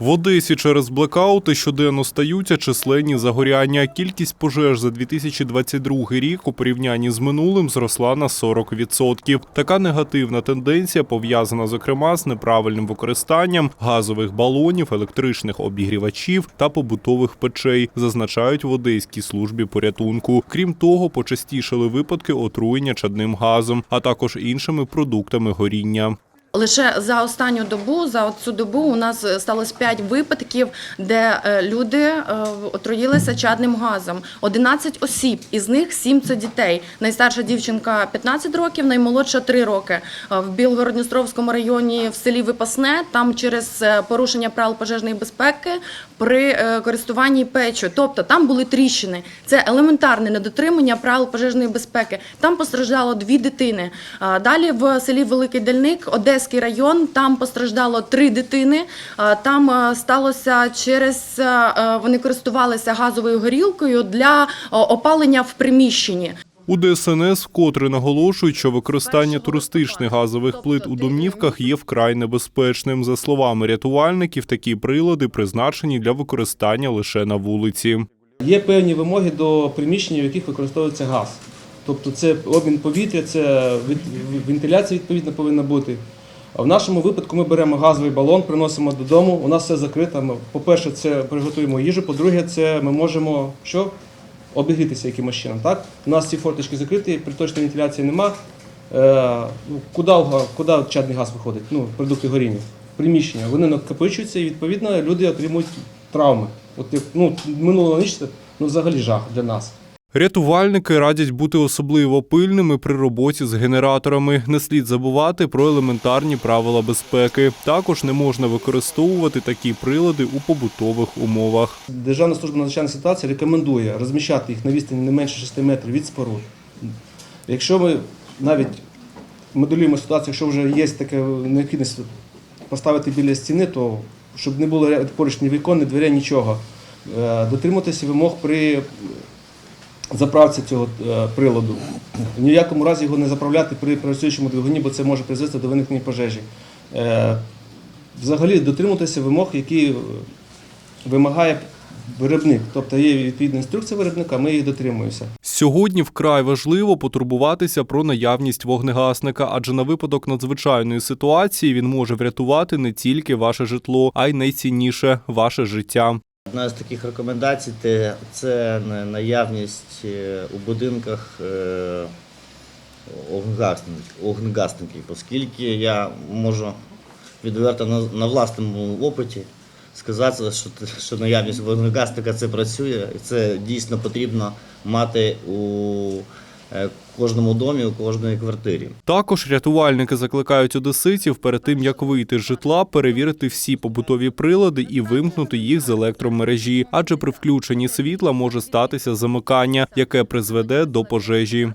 В Одесі через блекаути щоденно стаються численні загоряння. Кількість пожеж за 2022 рік у порівнянні з минулим зросла на 40%. Така негативна тенденція пов'язана зокрема з неправильним використанням газових балонів, електричних обігрівачів та побутових печей, зазначають в Одеській службі порятунку. Крім того, почастішали випадки отруєння чадним газом, а також іншими продуктами горіння. Лише за останню добу, за цю добу, у нас е, сталося 5 випадків, де е, люди е, отруїлися чадним газом. 11 осіб, із них 7 – це дітей. Найстарша дівчинка 15 років, наймолодша 3 роки. В Білгородністровському районі в селі Випасне, там через порушення правил пожежної безпеки при користуванні печі. Тобто там були тріщини. Це елементарне недотримання правил пожежної безпеки. Там постраждало дві дитини. Далі в селі Великий Дальник, Одеський район, там постраждало три дитини. А, Там сталося через вони користувалися газовою горілкою для опалення в приміщенні. У ДСНС вкотре наголошують, що використання туристичних газових плит у домівках є вкрай небезпечним. За словами рятувальників, такі прилади призначені для використання лише на вулиці. Є певні вимоги до приміщень, в яких використовується газ. Тобто це обмін повітря, це від- вентиляція відповідно повинна бути. А в нашому випадку ми беремо газовий балон, приносимо додому. У нас все закрито. Ми, По-перше, це приготуємо їжу. По-друге, це ми можемо що? обігрітися якимось чином. Так? У нас ці форточки закриті, приточної вентиляції нема. Е, ну, куди, куди чадний газ виходить? Ну, продукти горіння. Приміщення. Вони накопичуються і відповідно люди отримують травми. От ну, минулого ніч ну, взагалі жах для нас. Рятувальники радять бути особливо пильними при роботі з генераторами. Не слід забувати про елементарні правила безпеки. Також не можна використовувати такі прилади у побутових умовах. Державна служба надзвичайної ситуації рекомендує розміщати їх на відстані не менше 6 метрів від споруд. Якщо ми навіть моделюємо ситуацію, якщо вже є така необхідність поставити біля стіни, то щоб не було поруч ні вікон, ні дверей, нічого. Е, Дотримуватися вимог при заправці цього е, приладу. В ніякому разі його не заправляти при працюючому двигуні, бо це може призвести до виникнення пожежі. Е, Взагалі дотримуватися вимог, які е, вимагає виробник. Тобто є відповідна інструкція виробника, ми їх дотримуємося. Сьогодні вкрай важливо потурбуватися про наявність вогнегасника, адже на випадок надзвичайної ситуації він може врятувати не тільки ваше житло, а й найцінніше ваше життя. Одна з таких рекомендацій це наявність е, у будинках е, огнегасників, оскільки я можу відверто на, власному опиті сказати, що наявність вогнегасника це працює, і це дійсно потрібно мати у е, кожному домі, у кожної квартирі. Також рятувальники закликають одеситів перед тим, як вийти з житла, перевірити всі побутові прилади і вимкнути їх з електромережі, адже при включенні світла може статися замикання, яке призведе до пожежі.